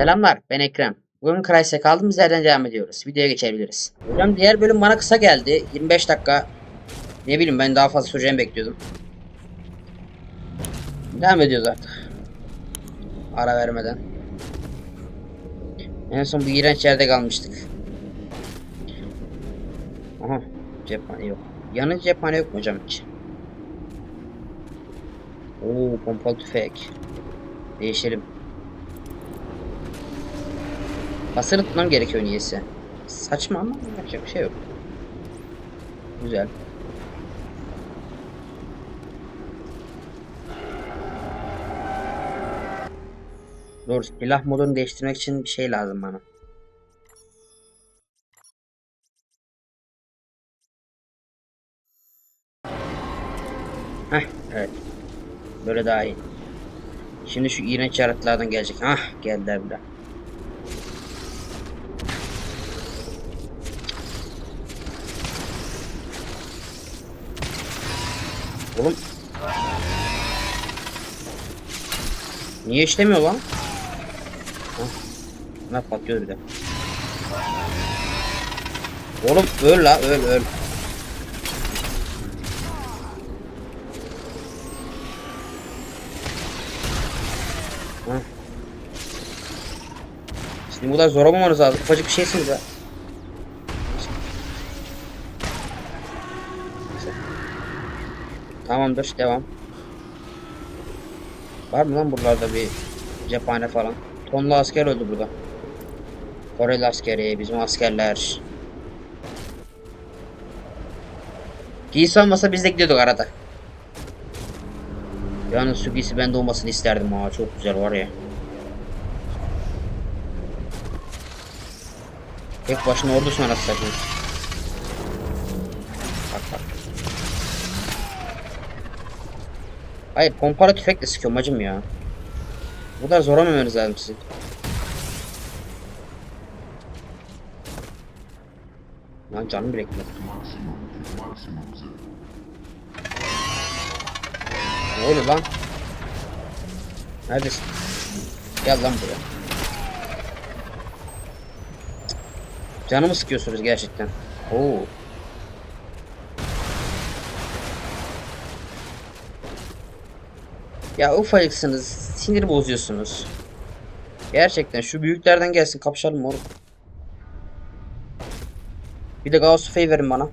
Selamlar, ben Ekrem. Bugün Crysek'e kaldığımız yerden devam ediyoruz. Videoya geçebiliriz. Hocam diğer bölüm bana kısa geldi. 25 dakika. Ne bileyim ben daha fazla süreceğini bekliyordum. Devam ediyoruz artık. Ara vermeden. En son bu iğrenç yerde kalmıştık. Aha, cephane yok. Yanı cephane yok mu hocam hiç? Oo, pompalı tüfek. Değişelim. Hasarı tutmam gerekiyor niyeyse. Saçma ama yapacak bir şey yok. Güzel. Doğru silah modunu değiştirmek için bir şey lazım bana. Heh evet. Böyle daha iyi. Şimdi şu iğrenç yaratıklardan gelecek. Ah geldiler bile. Oğlum. Niye işlemiyor lan? Ne patlıyor bir de. Oğlum öl la öl öl. Şimdi bu kadar zor olmamanız lazım. Ufacık bir şeysiniz ha. Tamamdır devam. Var mı lan buralarda bir cephane falan? Tonlu asker öldü burada. Koreli askeri, bizim askerler. Giysi olmasa biz de gidiyorduk arada. Yalnız şu giysi bende olmasını isterdim ha çok güzel var ya. Tek başına ordu sonrası satayım. Hayır pompalı tüfekle sıkıyorum acım ya. Bu kadar zor olmamanız lazım sizin. Lan canım bile ekmek. Ne oluyor lan? Neredesin? Gel lan buraya. Canımı sıkıyorsunuz gerçekten. Oo. Ya ufacıksınız. Sinir bozuyorsunuz. Gerçekten şu büyüklerden gelsin kapışalım oğlum. Bir de Gauss Tüfeği verin bana.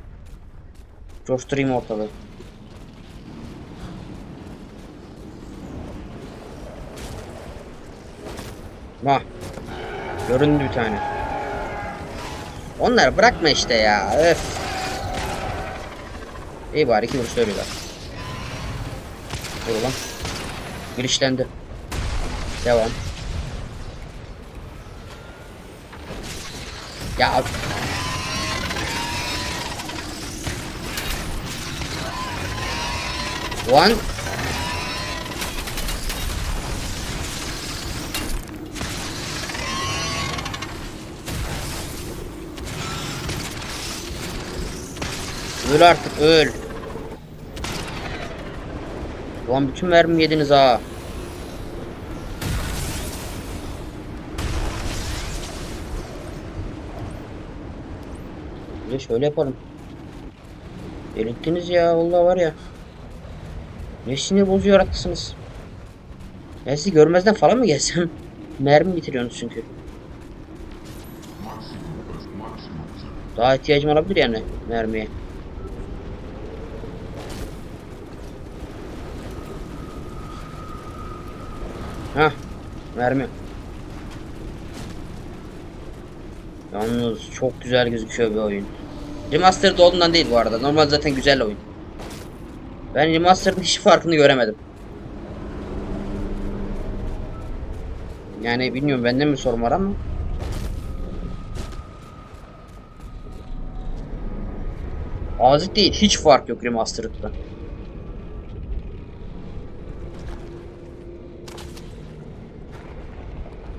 Coşturayım ortalığı. Vah. Göründü bir tane. Onları bırakma işte ya. Öf. İyi bari iki vuruş ölüyorlar. Dur lan. Girişlendi. Devam. Ya One Öl artık öl. Ulan bütün mermi yediniz ha. Şöyle yapalım. Delirttiniz ya vallahi var ya. Ne sinir bozucu yarattısınız. Ben sizi görmezden falan mı gelsem? Mermi bitiriyorsunuz çünkü. Daha ihtiyacım olabilir yani mermiye. Hah, mermi. Yalnız çok güzel gözüküyor bir oyun. Remastered olduğundan değil bu arada. Normal zaten güzel oyun. Ben remastered'ın hiç farkını göremedim. Yani bilmiyorum bende mi sorun var ama. Azıcık değil. Hiç fark yok remastered'da.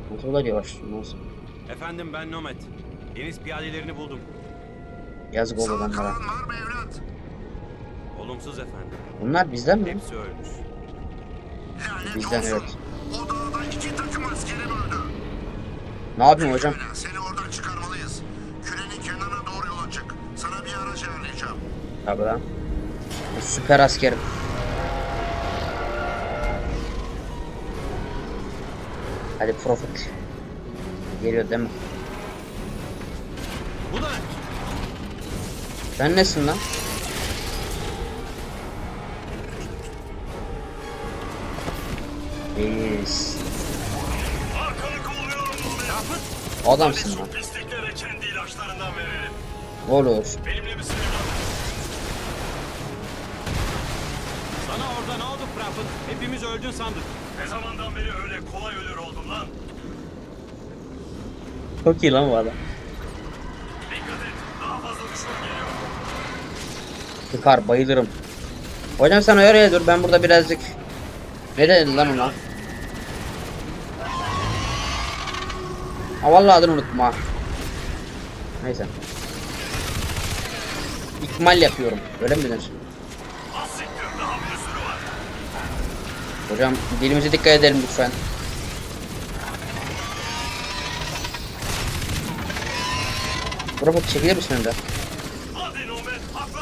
Kontrolör yavaş. Nasıl? Efendim ben Nomad. Deniz piyadelerini buldum. Yazık oldu adamlara. Olumsuz efendim. Bunlar bizden mi? Hepsi ölmüş. Lanet Bizden olsun. evet. O dağda iki takım askerim öldü. Ne yapayım hocam? Seni oradan çıkarmalıyız. Kürenin kenarına doğru yola çık. Sana bir araç ayarlayacağım. Tabii lan. Süper askerim. Hadi profit. Geliyor değil mi? Sen nesin lan? Rafet. Adamsın lan. Olur. Benimle misin? Sana orada ne oldu Rafet? Hepimiz öldün sandık. Ne zamandan beri öyle kolay ölür oldum lan? Çok iyi lan bu adam. Çıkar bayılırım. Hocam sen oraya dur ben burada birazcık ne dedin lan ona? Ha vallahi adını unuttum ha. Neyse. İkmal yapıyorum. Öyle mi denir? Hocam dilimize dikkat edelim lütfen. Robot çekilir misin önce? Hadi Nomet. Hakla şunları.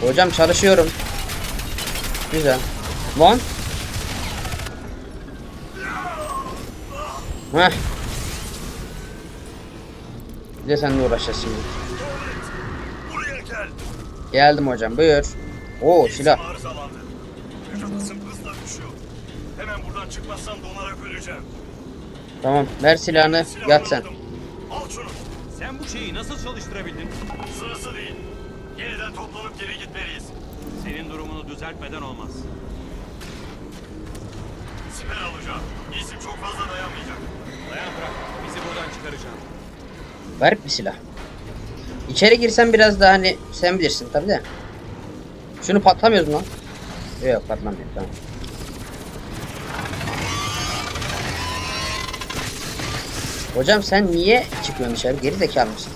Hocam çalışıyorum. Güzel. Lan. Heh. Bir de seninle uğraşacağız şimdi. Geldim hocam buyur. Oo silah. Hemen buradan çıkmazsan donarak öleceğim. Tamam ver silahını Silahı yat sen. Al şunu. Sen bu şeyi nasıl çalıştırabildin? Sırası değil. Yeniden toplanıp geri gitmeliyiz. Senin durumunu düzeltmeden olmaz. Siper alacağım. İsim çok fazla dayanmayacak. Dayan bırak. Bizi buradan çıkaracağım. Ver bir silah. İçeri girsen biraz daha hani sen bilirsin tabi de. Şunu patlamıyoruz mu lan? Yok patlamıyor tamam. Hocam sen niye çıkıyorsun dışarı? Geri zekalı mısın?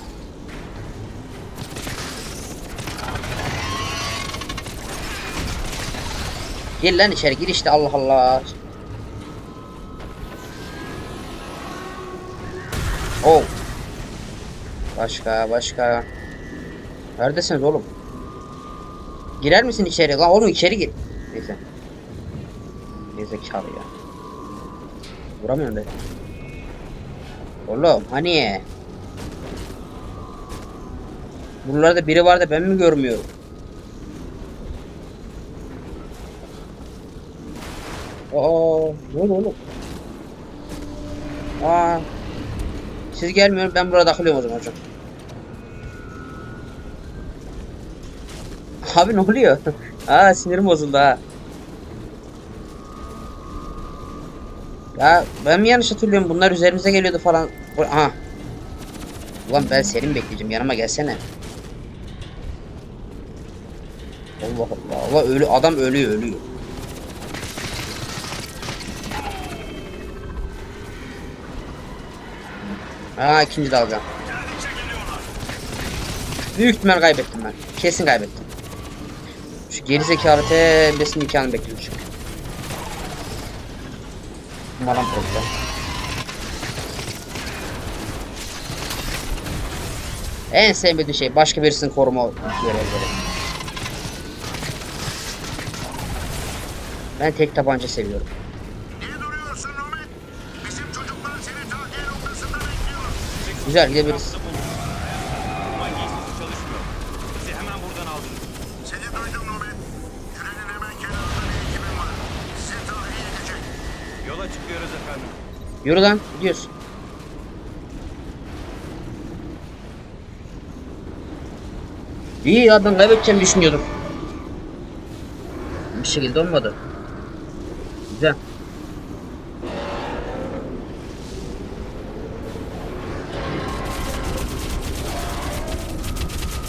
Gir lan içeri gir işte Allah Allah. Oh. Başka başka. Neredesiniz oğlum? Girer misin içeri? Lan oğlum içeri gir. Neyse. Gerizekalı ya. Vuramıyorum ben. Oğlum hani? Buralarda biri var da ben mi görmüyorum? Aa, ne oldu oğlum? Aa, siz gelmiyorum ben burada takılıyorum o zaman hocam. Abi ne oluyor? Aa sinirim bozuldu ha. Ya ben mi yanlış hatırlıyorum? Bunlar üzerimize geliyordu falan. Aha. Ulan ben seni mi bekleyeceğim? Yanıma gelsene. Allah Allah. Allah ölü adam ölüyor ölüyor. Aa ikinci dalga. Büyük ihtimal kaybettim ben. Kesin kaybettim. Şu gerizekalı tembesinin imkanı bekliyorum çünkü. Umarım problem. En sevmediğim şey başka birisini koruma görevleri. Ben tek tabanca seviyorum. Niye duruyorsun Yürü lan gidiyoruz. İyi ya ben kaybedeceğimi düşünüyordum. Bir şekilde olmadı. Güzel.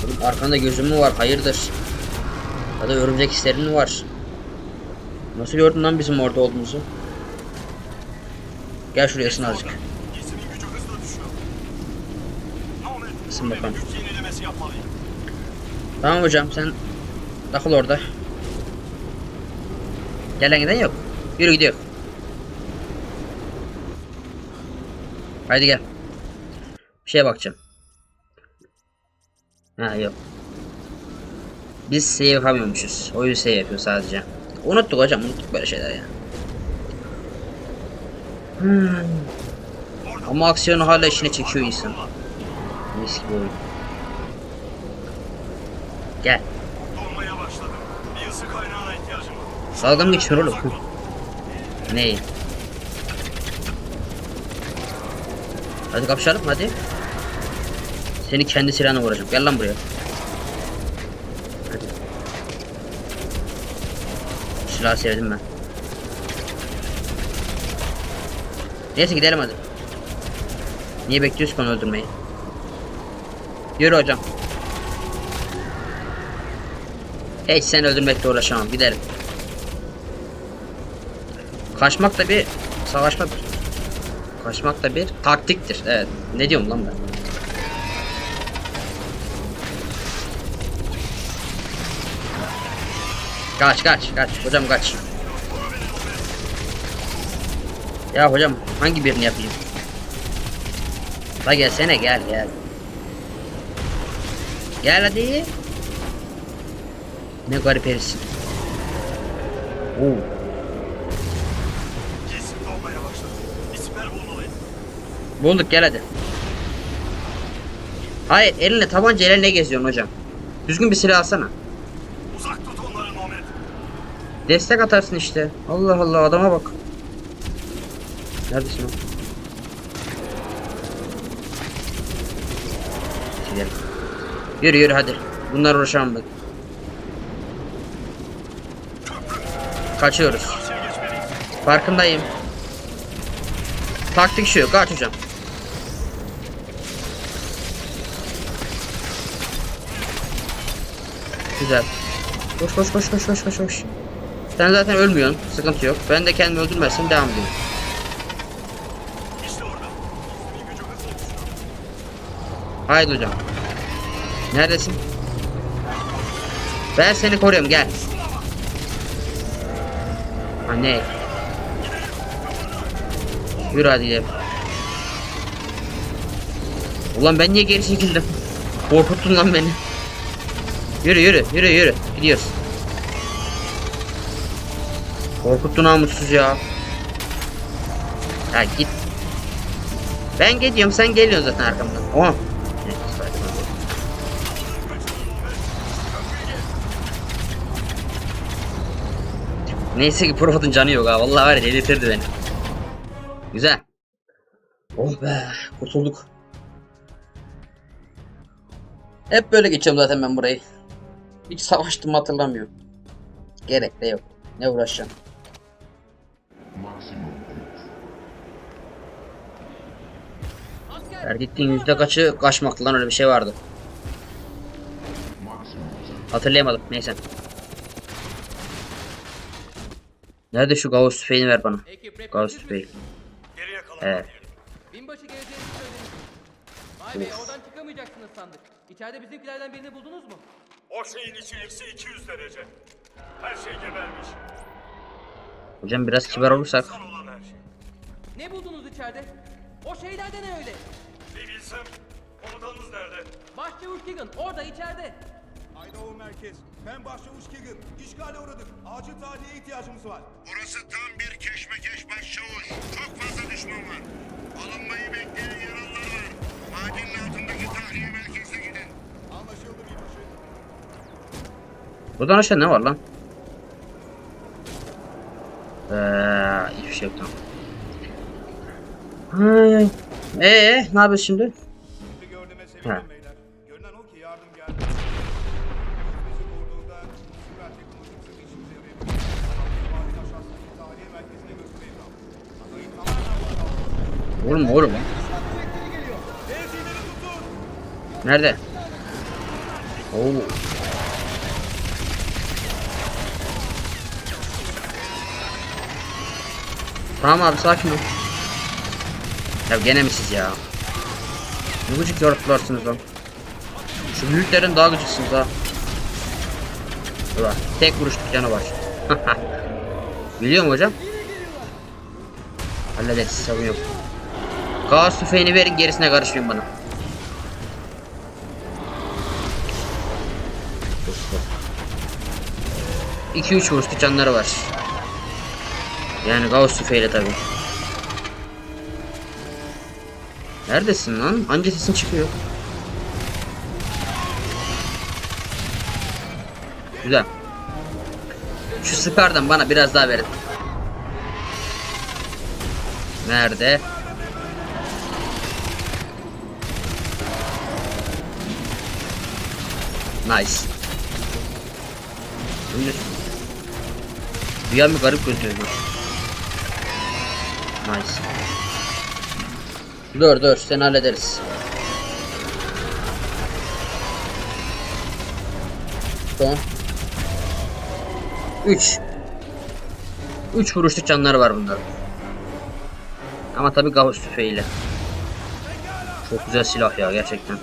Oğlum arkanda gözüm mü var? Hayırdır? Ya da örümcek hislerin mi var? Nasıl gördün lan bizim orada olduğumuzu? Gel şuraya ısın azıcık. Isın bakalım. Tamam hocam sen takıl orada. Gelen giden yok. Yürü gidiyor. Haydi gel. Bir şeye bakacağım. Ha yok. Biz save yapamıyormuşuz. Oyun save yapıyor sadece. Unuttuk hocam unuttuk böyle şeyler ya. Hmm. Ama aksiyonu hala içine çekiyor insan. Mis gibi oyun. Gel. Dalga mı geçiyor oğlum? Neyi? Hadi kapışalım hadi. Seni kendi silahına vuracağım. Gel lan buraya. Hadi. Silahı sevdim ben. Neyse gidelim hadi. Niye bekliyorsun onu öldürmeyi? Yürü hocam. Hiç sen öldürmekle uğraşamam. Gidelim. Kaçmak da bir savaşmak Kaçmak da bir taktiktir. Evet. Ne diyorum lan ben? Kaç kaç kaç hocam kaç. Ya hocam hangi birini yapayım? La gelsene gel gel. Gel hadi. Ne garip herifsin. Oo. Kesin başladı. Bulmalıyım. Bulduk gel hadi. Hayır eline tabanca eline geziyorsun hocam. Düzgün bir silah alsana. Uzak tut onları Nomad. Destek atarsın işte. Allah Allah adama bak. Neredesin o? Gidelim. Yürü yürü hadi. Bunlar uğraşamam ben. Kaçıyoruz. Farkındayım. Taktik şu. Kaç hocam. Güzel. Koş koş koş koş koş koş koş. Sen zaten ölmüyorsun. Sıkıntı yok. Ben de kendimi öldürmezsem devam edeyim. İşte orada. Bir gücü hızla düşüyor. Haydi hocam. Neredesin? Ben seni koruyorum gel. Anne. Yürü hadi gidelim. Ulan ben niye geri çekildim? Korkuttun lan beni. Yürü yürü yürü yürü. Gidiyoruz. Korkuttun namussuz ya. Ya git. Ben gidiyorum sen geliyorsun zaten arkamdan. Oha. Neyse ki Profit'in canı yok ha. Vallahi var ya delirtirdi beni. Güzel. Oh be kurtulduk. Hep böyle geçiyorum zaten ben burayı. Hiç savaştım hatırlamıyorum. Gerek de yok. Ne uğraşacağım. Her gittiğin yüzde kaçı kaçmaktı lan öyle bir şey vardı. Hatırlayamadım neyse. Nerede şu Gauss tüfeğini ver bana. Gauss tüfeği. Evet. Binbaşı geleceğini. Vay be oradan çıkamayacaksınız sandık. İçeride bizimkilerden birini buldunuz mu? O şeyin içi eksi 200 derece. Her şey gebermiş. Hocam biraz kibar olursak. Şey. Ne buldunuz içeride? O şeyler de ne öyle? Bir bilsem. Komutanınız nerede? Başçavuş Keegan orada içeride. Idaho merkez. Ben başçavuş Keegan. İşgale uğradık. Acil tahliye ihtiyacımız var. Burası tam bir keşmekeş başçavuş. Çok fazla düşman var. Alınmayı bekleyen yaralılar var. Madenin altındaki tahliye merkezine gidin. Anlaşıldı binbaşı. Buradan aşağı ne var lan? Eee hiçbir şey yok tamam. Ay, ay. Ee, ne yapıyoruz şimdi? Sizi gördüğüme sevindim Ha. Oğlum oğlum. Nerede? Oo. Tamam abi sakin ol. Ya gene mi siz ya? Ne gıcık yaratıklarsınız lan. Şu büyüklerin daha gıcıksınız ha. Ulan tek vuruşluk canı var. Biliyor mu hocam? Hallederiz sorun yok. Gaz tüfeğini verin gerisine karışmayın bana. İki üç vuruştu canları var. Yani Gauss tüfeğiyle tabi. Neredesin lan? Anca sesin çıkıyor. Güzel. Şu Scar'dan bana biraz daha verin. Nerede? Nice. Şimdi bir an bir garip gözüküyor. Nice. Dur dur seni hallederiz. Son. 3 3 vuruşluk canları var bunların. Ama tabi Gauss tüfeğiyle. Çok güzel silah ya gerçekten.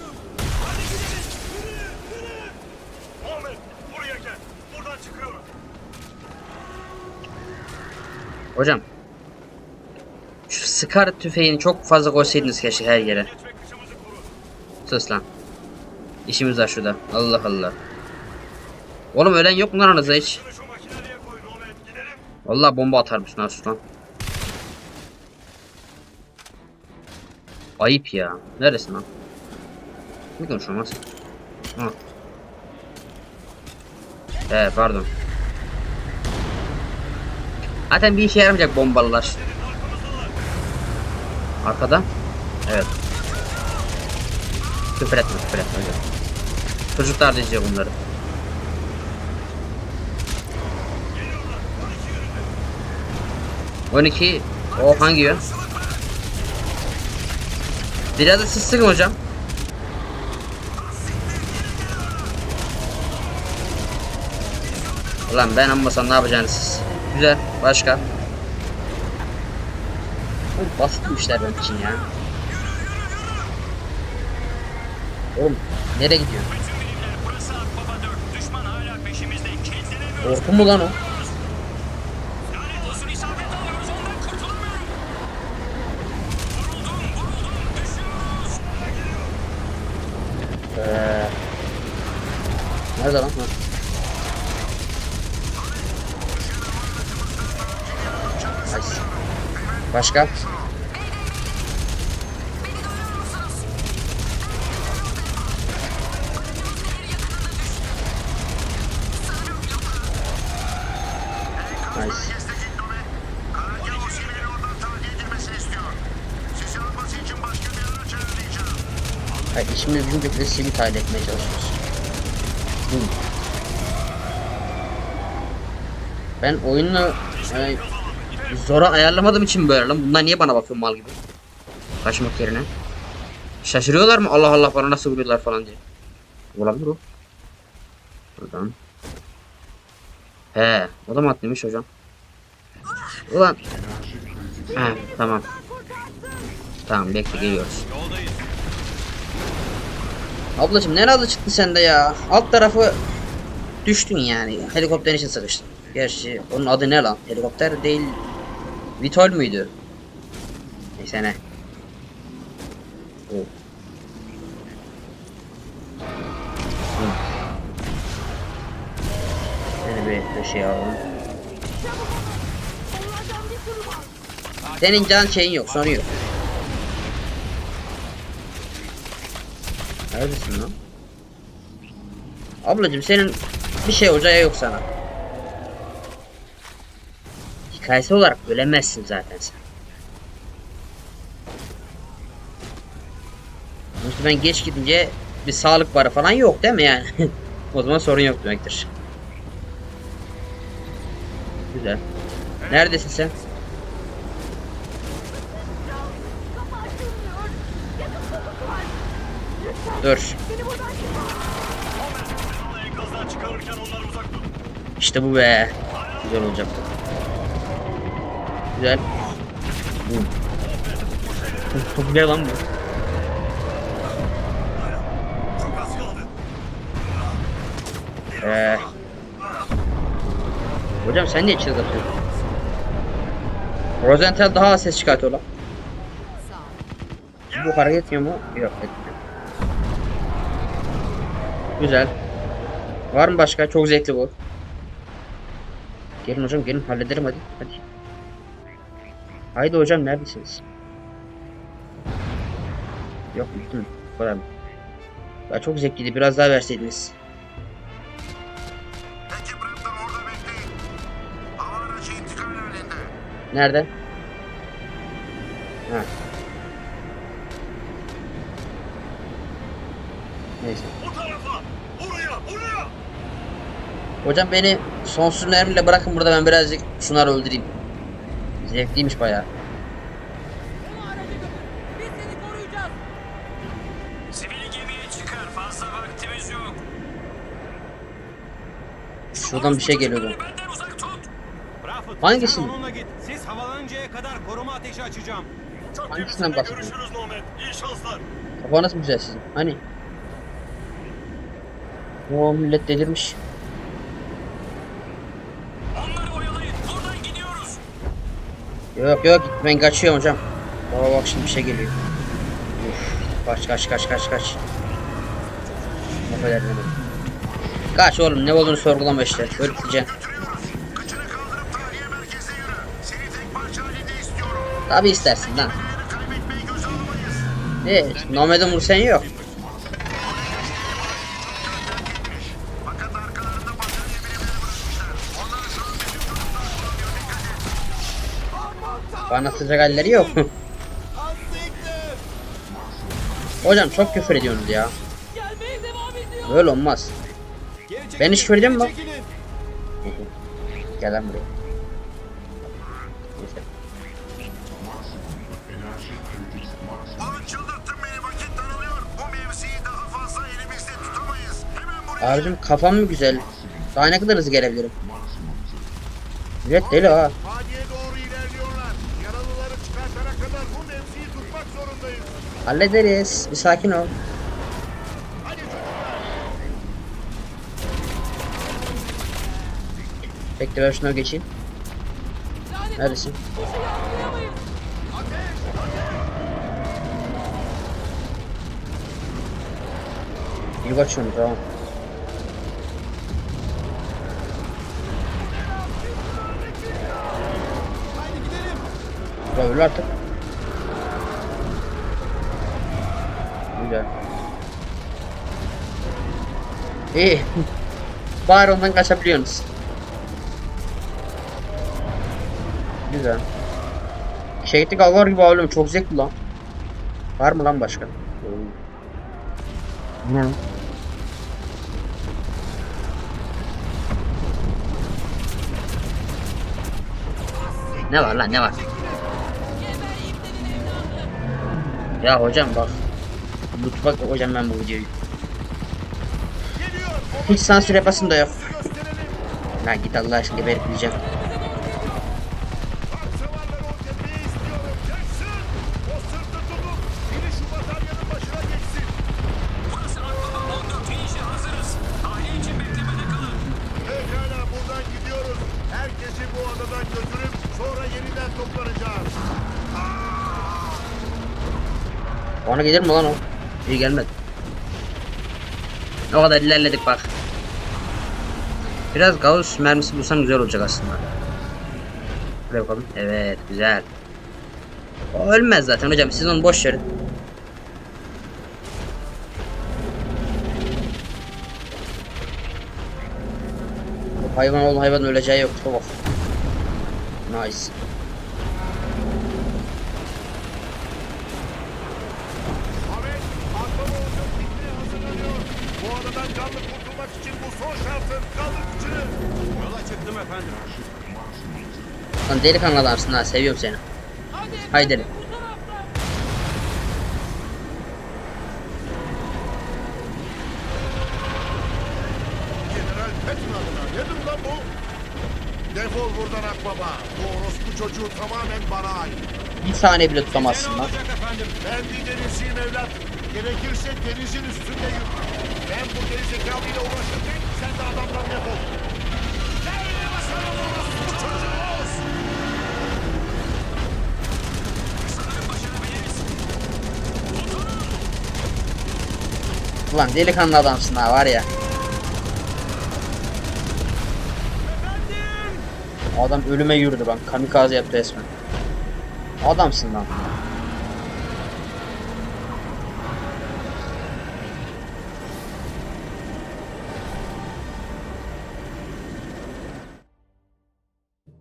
Ahmet buraya gel. Buradan çıkıyorum. Hocam. Şu Scar tüfeğini çok fazla koysaydınız keşke her yere. Sus lan. İşimiz var şurada. Allah Allah. Oğlum ölen yok mu aranızda hiç? Vallahi bomba atarmış lan sus lan. Ayıp ya. Neresin lan? Ne sen? Ha. He pardon. Zaten bir işe yaramayacak bombalılar. Arkada? Evet. Küfür etme küfür etme. Çocuklar izliyor bunları. On iki. O hangi yön? Biraz da siz hocam. Ulan ben ammasam ne yapacaksınız siz? Güzel. Başka? Oğlum basit bu işler benim için ya. Oğlum nereye gidiyor? Bütün birimler burası Akbaba 4. Düşman hala peşimizde. Kendine Orku mu lan o? Lanet olsun isabet alıyoruz. Ondan kurtulamıyorum. Vuruldum vuruldum. Düşüyoruz. Ee, nerede lan? Ha. Nice. Başka? Nice. Karargah Osmanlı'nın oradan tahliye edilmesini istiyor. Çalışıyoruz. Hı. Ben oyunu e, zora ayarlamadığım için böyle lan. Bunlar niye bana bakıyor mal gibi? Kaçmak yerine. Şaşırıyorlar mı? Allah Allah bana nasıl vuruyorlar falan diye. Olabilir o. Buradan. He, o da mı atlıymış hocam? Ulan. He, tamam. Tamam bekle geliyoruz. Ablacım nerede çıktı sende ya? Alt tarafı düştün yani. Helikopterin için sıkıştın. Gerçi onun adı ne lan? Helikopter değil. Vitol müydü? Neyse ne. O. Bir şey alalım. Senin can şeyin yok, sorun yok. Neredesin lan? Ablacım senin bir şey olacağı yok sana. Hikayesi olarak ölemezsin zaten sen. Sonuçta ben geç gidince bir sağlık barı falan yok değil mi yani? o zaman sorun yok demektir. Güzel. Neredesin sen? Dur. İşte bu be. Güzel olacak. Güzel. Bu. Çok güzel lan bu. Çok az kaldı. Ee. Hocam sen niye çığlık atıyorsun? Rosenthal daha ses çıkartıyor lan. Bu hareket etmiyor mu? Yok etmiyor. Güzel. Var mı başka? Çok zevkli bu. Gelin hocam gelin hallederim hadi. Hadi. Haydi hocam neredesiniz? Yok bitti mi? Bu kadar mı? Ya çok zevkliydi. Biraz daha verseydiniz. Nerede? Ha. Neyse. O tarafa! Oraya! Oraya! Hocam beni sonsuz mermiyle bırakın burada ben birazcık şunları öldüreyim. Zevkliymiş bayağı. Onu araca götür. Biz seni koruyacağız. Sivil gemiye çıkar. Fazla vaktimiz yok. Şuradan bir şey geliyordu. Benden ateşi açacağım. Çok Hangisinden bahsediyorsun? görüşürüz Nomet. İyi şanslar. Kafanız mı güzel sizin? Hani? O millet delirmiş. Onları oyalayın. Buradan gidiyoruz. Yok yok ben kaçıyorum hocam. Baba bak şimdi bir şey geliyor. Uf, kaç kaç kaç kaç kaç. Affedersin. Kaç oğlum ne olduğunu sorgulama işte. Gideceksin. Tabi istersin lan. Ne? Nomed'in vursan yok. Bana sıcak halleri yok. Hocam çok küfür ediyorsunuz ya. Böyle olmaz. Ben hiç küfür ediyor muyum lan? Gel lan buraya. Abicim kafam mı güzel? Daha ne kadar hızlı gelebilirim? Evet deli ha. Vadiye doğru ilerliyorlar. Yaralıları çıkartana kadar bu mevziyi tutmak zorundayız. Hallederiz. Bir sakin ol. Hadi çocuklar. Bekle ben şuna geçeyim. Neredesin? İyi kaçıyorum tamam. Ya öyle artık. Güzel. İyi. Bari ondan kaçabiliyorsunuz. Güzel. Şehitlik alvar gibi oğlum çok zevkli lan. Var mı lan başka? Ne? Ne var lan ne var? Ya hocam bak. Bak hocam ben bu videoyu. Hiç sansür yapasın da yok. Lan git Allah aşkına geberip yiyeceğim. Ona gelir mi lan o? İyi gelmedi. O kadar ilerledik bak. Biraz Gauss mermisi bulsam güzel olacak aslında. Şuraya bakalım. Evet güzel. O ölmez zaten hocam siz onu boş verin. Hayvan ol hayvan öleceği yok. Çok. Nice. Lan delikanlı adamsın ha seviyorum seni. Haydi. taraftan. General Patton adına. Nedir lan bu? Defol buradan Akbaba. Bu orospu çocuğu tamamen bana ait. Bir saniye bile tutamazsın lan. Ben bir denizciyim evlat. Gerekirse denizin üstünde yürü. Ben bu gerizekalıyla uğraşırken sen de adamdan defol. Nereye basalım orospu çocuğu? Ulan delikanlı adamsın ha var ya. Adam ölüme yürüdü bak. Kamikaze yaptı resmen. Adamsın lan.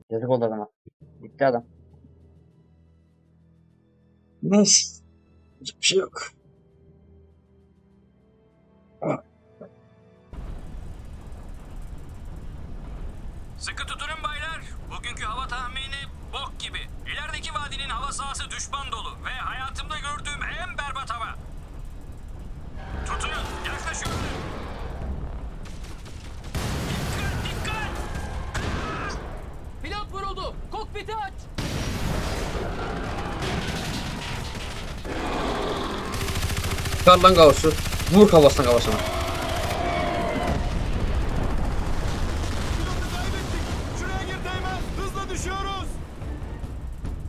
Yazık oldu adama. Gitti adam. Neyse. Hiçbir şey yok. Sıkı tutunun baylar. Bugünkü hava tahmini bok gibi. İlerideki vadinin hava sahası düşman dolu ve hayatımda gördüğüm en berbat hava. Tutunun, yaklaşıyorum. Dikkat, dikkat! Pilot vuruldu. Kokpiti aç. Çıkar lan Gauss'u. Vur kafasına kafasına. Şuraya gir Teğmen. Hızla düşüyoruz.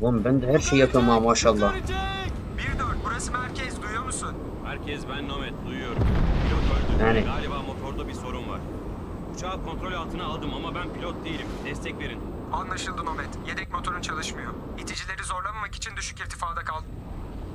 Oğlum ben de her şeyi yapıyorum ha maşallah. 1-4, burası merkez, duyuyor musun? Herkes ben Nomet duyuyorum. Pilot öldü. Yani. Galiba motorda bir sorun var. Uçağı kontrol altına aldım ama ben pilot değilim. Destek verin. Anlaşıldı Nomet. Yedek motorun çalışmıyor. İticileri zorlamamak için düşük irtifada kal.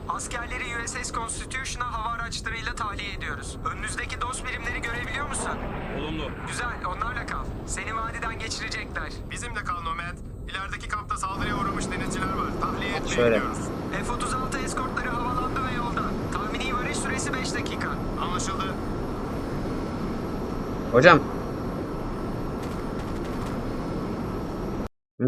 Askerleri USS Constitution'a hava araçlarıyla tahliye ediyoruz. Önünüzdeki DOS birimleri görebiliyor musun? Olumlu. Güzel, onlarla kal. Seni vadiden geçirecekler. Bizimle kal Nomad. İlerideki kampta saldırıya uğramış denizciler var. Tahliye etmeye Söyle. gidiyoruz. F-36 eskortları havalandı ve yolda. Tahmini varış süresi 5 dakika. Anlaşıldı. Hocam.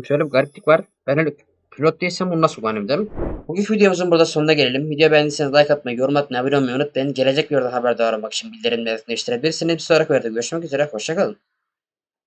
Şöyle bir gariplik var. Ben öyle pilot değilsem bunu nasıl kullanayım değil mi? Bugünkü videomuzun burada sonuna gelelim. Video beğendiyseniz like atmayı, yorum atmayı, abone olmayı unutmayın. Gelecek videoda haberdar olmak için bildirimleri değiştirebilirsiniz. Bir sonraki videoda görüşmek üzere. Hoşçakalın.